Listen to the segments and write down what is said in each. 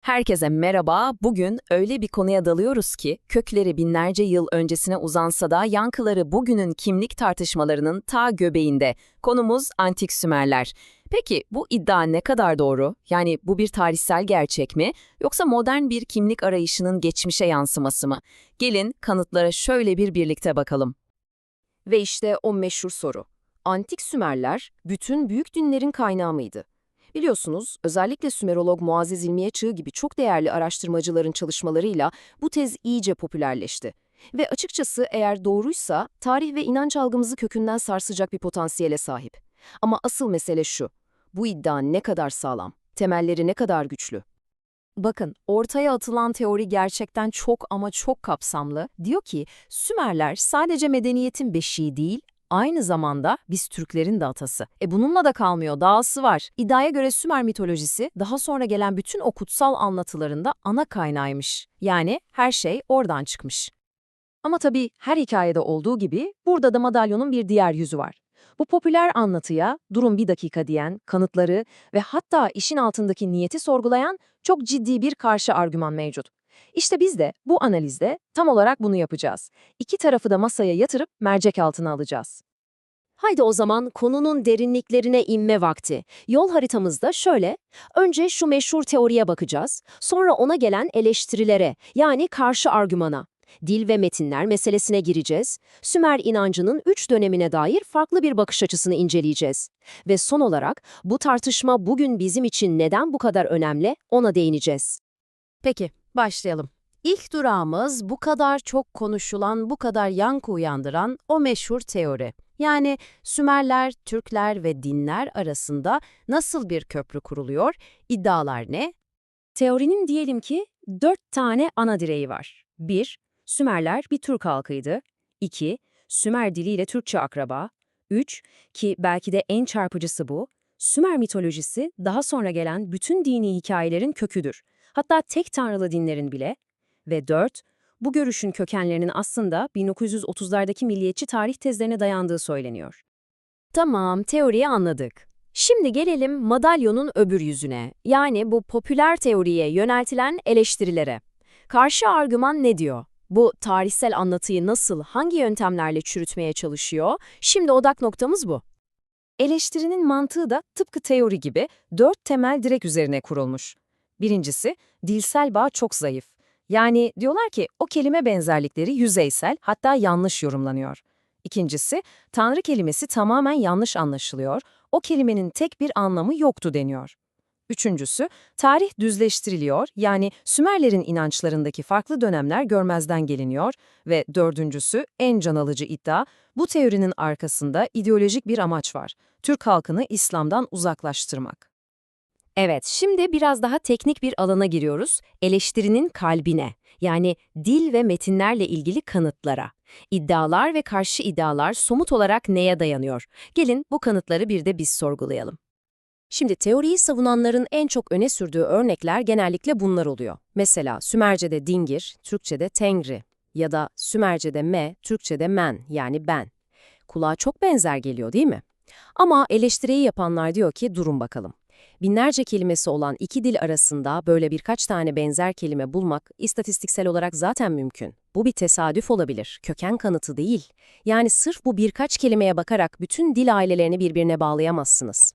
Herkese merhaba. Bugün öyle bir konuya dalıyoruz ki kökleri binlerce yıl öncesine uzansa da yankıları bugünün kimlik tartışmalarının ta göbeğinde. Konumuz Antik Sümerler. Peki bu iddia ne kadar doğru? Yani bu bir tarihsel gerçek mi yoksa modern bir kimlik arayışının geçmişe yansıması mı? Gelin kanıtlara şöyle bir birlikte bakalım. Ve işte o meşhur soru. Antik Sümerler bütün büyük dinlerin kaynağı mıydı? Biliyorsunuz, özellikle Sümerolog Muazzez İlmiye Çığ gibi çok değerli araştırmacıların çalışmalarıyla bu tez iyice popülerleşti. Ve açıkçası eğer doğruysa, tarih ve inanç algımızı kökünden sarsacak bir potansiyele sahip. Ama asıl mesele şu, bu iddia ne kadar sağlam, temelleri ne kadar güçlü? Bakın, ortaya atılan teori gerçekten çok ama çok kapsamlı. Diyor ki, Sümerler sadece medeniyetin beşiği değil, aynı zamanda biz Türklerin de atası. E bununla da kalmıyor, dahası var. İddiaya göre Sümer mitolojisi daha sonra gelen bütün o kutsal anlatılarında ana kaynağıymış. Yani her şey oradan çıkmış. Ama tabii her hikayede olduğu gibi burada da madalyonun bir diğer yüzü var. Bu popüler anlatıya durun bir dakika diyen, kanıtları ve hatta işin altındaki niyeti sorgulayan çok ciddi bir karşı argüman mevcut. İşte biz de bu analizde tam olarak bunu yapacağız. İki tarafı da masaya yatırıp mercek altına alacağız. Haydi o zaman konunun derinliklerine inme vakti. Yol haritamızda şöyle, önce şu meşhur teoriye bakacağız, sonra ona gelen eleştirilere, yani karşı argümana. Dil ve metinler meselesine gireceğiz. Sümer inancının üç dönemine dair farklı bir bakış açısını inceleyeceğiz. Ve son olarak bu tartışma bugün bizim için neden bu kadar önemli ona değineceğiz. Peki, başlayalım. İlk durağımız bu kadar çok konuşulan, bu kadar yankı uyandıran o meşhur teori. Yani Sümerler, Türkler ve dinler arasında nasıl bir köprü kuruluyor, iddialar ne? Teorinin diyelim ki dört tane ana direği var. 1. Sümerler bir Türk halkıydı. 2. Sümer diliyle Türkçe akraba. 3. Ki belki de en çarpıcısı bu, Sümer mitolojisi daha sonra gelen bütün dini hikayelerin köküdür. Hatta tek tanrılı dinlerin bile. Ve 4. Bu görüşün kökenlerinin aslında 1930'lardaki milliyetçi tarih tezlerine dayandığı söyleniyor. Tamam, teoriyi anladık. Şimdi gelelim madalyonun öbür yüzüne, yani bu popüler teoriye yöneltilen eleştirilere. Karşı argüman ne diyor? Bu tarihsel anlatıyı nasıl, hangi yöntemlerle çürütmeye çalışıyor? Şimdi odak noktamız bu. Eleştirinin mantığı da tıpkı teori gibi dört temel direk üzerine kurulmuş. Birincisi, dilsel bağ çok zayıf. Yani diyorlar ki o kelime benzerlikleri yüzeysel hatta yanlış yorumlanıyor. İkincisi, Tanrı kelimesi tamamen yanlış anlaşılıyor, o kelimenin tek bir anlamı yoktu deniyor. Üçüncüsü, tarih düzleştiriliyor yani Sümerlerin inançlarındaki farklı dönemler görmezden geliniyor ve dördüncüsü, en can alıcı iddia, bu teorinin arkasında ideolojik bir amaç var. Türk halkını İslam'dan uzaklaştırmak. Evet, şimdi biraz daha teknik bir alana giriyoruz. Eleştirinin kalbine, yani dil ve metinlerle ilgili kanıtlara. İddialar ve karşı iddialar somut olarak neye dayanıyor? Gelin bu kanıtları bir de biz sorgulayalım. Şimdi teoriyi savunanların en çok öne sürdüğü örnekler genellikle bunlar oluyor. Mesela Sümerce'de dingir, Türkçe'de tengri ya da Sümerce'de me, Türkçe'de men yani ben. Kulağa çok benzer geliyor değil mi? Ama eleştiriyi yapanlar diyor ki durun bakalım. Binlerce kelimesi olan iki dil arasında böyle birkaç tane benzer kelime bulmak istatistiksel olarak zaten mümkün. Bu bir tesadüf olabilir, köken kanıtı değil. Yani sırf bu birkaç kelimeye bakarak bütün dil ailelerini birbirine bağlayamazsınız.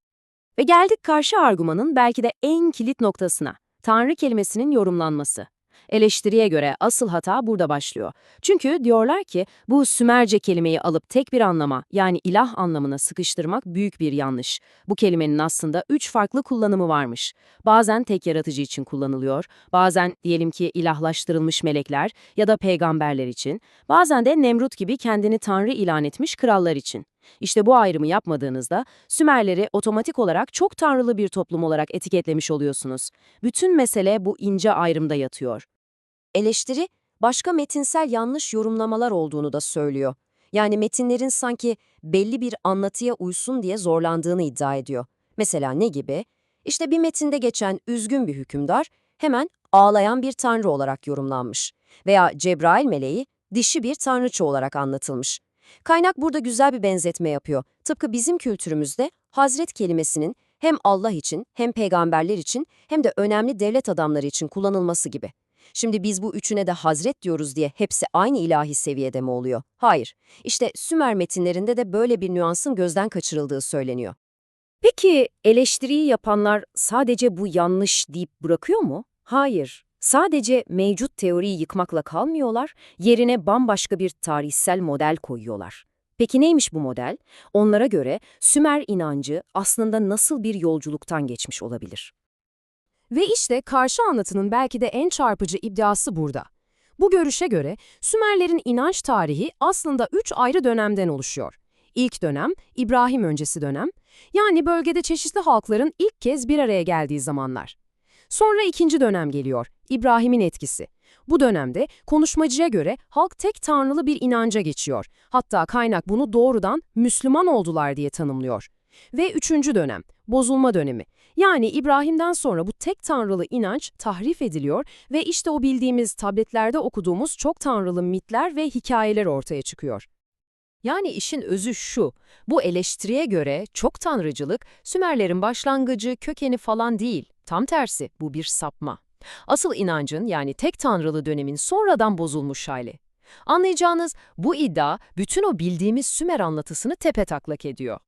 Ve geldik karşı argümanın belki de en kilit noktasına, Tanrı kelimesinin yorumlanması. Eleştiriye göre asıl hata burada başlıyor. Çünkü diyorlar ki bu Sümerce kelimeyi alıp tek bir anlama yani ilah anlamına sıkıştırmak büyük bir yanlış. Bu kelimenin aslında üç farklı kullanımı varmış. Bazen tek yaratıcı için kullanılıyor, bazen diyelim ki ilahlaştırılmış melekler ya da peygamberler için, bazen de Nemrut gibi kendini tanrı ilan etmiş krallar için. İşte bu ayrımı yapmadığınızda Sümerleri otomatik olarak çok tanrılı bir toplum olarak etiketlemiş oluyorsunuz. Bütün mesele bu ince ayrımda yatıyor. Eleştiri, başka metinsel yanlış yorumlamalar olduğunu da söylüyor. Yani metinlerin sanki belli bir anlatıya uysun diye zorlandığını iddia ediyor. Mesela ne gibi? İşte bir metinde geçen üzgün bir hükümdar hemen ağlayan bir tanrı olarak yorumlanmış. Veya Cebrail meleği dişi bir tanrıçı olarak anlatılmış. Kaynak burada güzel bir benzetme yapıyor. Tıpkı bizim kültürümüzde Hazret kelimesinin Hem Allah için, hem peygamberler için, hem de önemli devlet adamları için kullanılması gibi. Şimdi biz bu üçüne de Hazret diyoruz diye hepsi aynı ilahi seviyede mi oluyor? Hayır. İşte Sümer metinlerinde de böyle bir nüansın gözden kaçırıldığı söyleniyor. Peki eleştiriyi yapanlar sadece bu yanlış deyip bırakıyor mu? Hayır. Sadece mevcut teoriyi yıkmakla kalmıyorlar, yerine bambaşka bir tarihsel model koyuyorlar. Peki neymiş bu model? Onlara göre Sümer inancı aslında nasıl bir yolculuktan geçmiş olabilir? Ve işte karşı anlatının belki de en çarpıcı iddiası burada. Bu görüşe göre Sümerlerin inanç tarihi aslında üç ayrı dönemden oluşuyor. İlk dönem, İbrahim öncesi dönem, yani bölgede çeşitli halkların ilk kez bir araya geldiği zamanlar. Sonra ikinci dönem geliyor, İbrahim'in etkisi. Bu dönemde konuşmacıya göre halk tek tanrılı bir inanca geçiyor. Hatta kaynak bunu doğrudan Müslüman oldular diye tanımlıyor. Ve üçüncü dönem, bozulma dönemi. Yani İbrahim'den sonra bu tek tanrılı inanç tahrif ediliyor ve işte o bildiğimiz tabletlerde okuduğumuz çok tanrılı mitler ve hikayeler ortaya çıkıyor. Yani işin özü şu, bu eleştiriye göre çok tanrıcılık Sümerlerin başlangıcı, kökeni falan değil. Tam tersi, bu bir sapma. Asıl inancın yani tek tanrılı dönemin sonradan bozulmuş hali. Anlayacağınız bu iddia bütün o bildiğimiz Sümer anlatısını tepetaklak ediyor.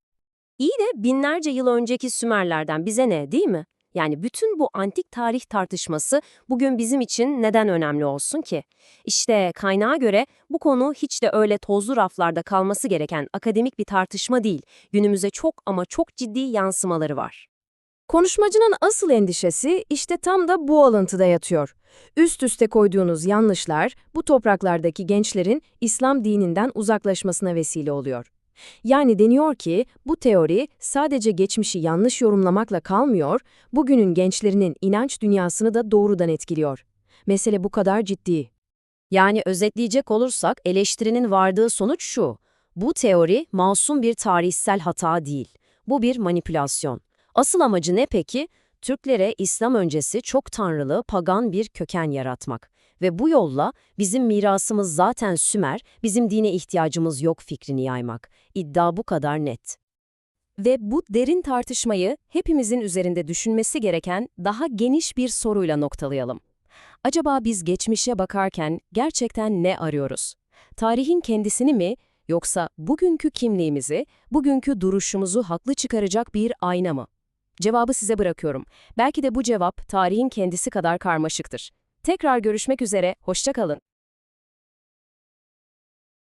İyi de binlerce yıl önceki Sümerlerden bize ne değil mi? Yani bütün bu antik tarih tartışması bugün bizim için neden önemli olsun ki? İşte kaynağa göre bu konu hiç de öyle tozlu raflarda kalması gereken akademik bir tartışma değil. Günümüze çok ama çok ciddi yansımaları var. Konuşmacının asıl endişesi işte tam da bu alıntıda yatıyor. Üst üste koyduğunuz yanlışlar bu topraklardaki gençlerin İslam dininden uzaklaşmasına vesile oluyor. Yani deniyor ki bu teori sadece geçmişi yanlış yorumlamakla kalmıyor, bugünün gençlerinin inanç dünyasını da doğrudan etkiliyor. Mesele bu kadar ciddi. Yani özetleyecek olursak eleştirinin vardığı sonuç şu. Bu teori masum bir tarihsel hata değil. Bu bir manipülasyon. Asıl amacı ne peki? Türklere İslam öncesi çok tanrılı, pagan bir köken yaratmak. Ve bu yolla bizim mirasımız zaten Sümer, bizim dine ihtiyacımız yok fikrini yaymak. İddia bu kadar net. Ve bu derin tartışmayı hepimizin üzerinde düşünmesi gereken daha geniş bir soruyla noktalayalım. Acaba biz geçmişe bakarken gerçekten ne arıyoruz? Tarihin kendisini mi yoksa bugünkü kimliğimizi, bugünkü duruşumuzu haklı çıkaracak bir ayna mı? Cevabı size bırakıyorum. Belki de bu cevap tarihin kendisi kadar karmaşıktır. Tekrar görüşmek üzere, hoşça kalın.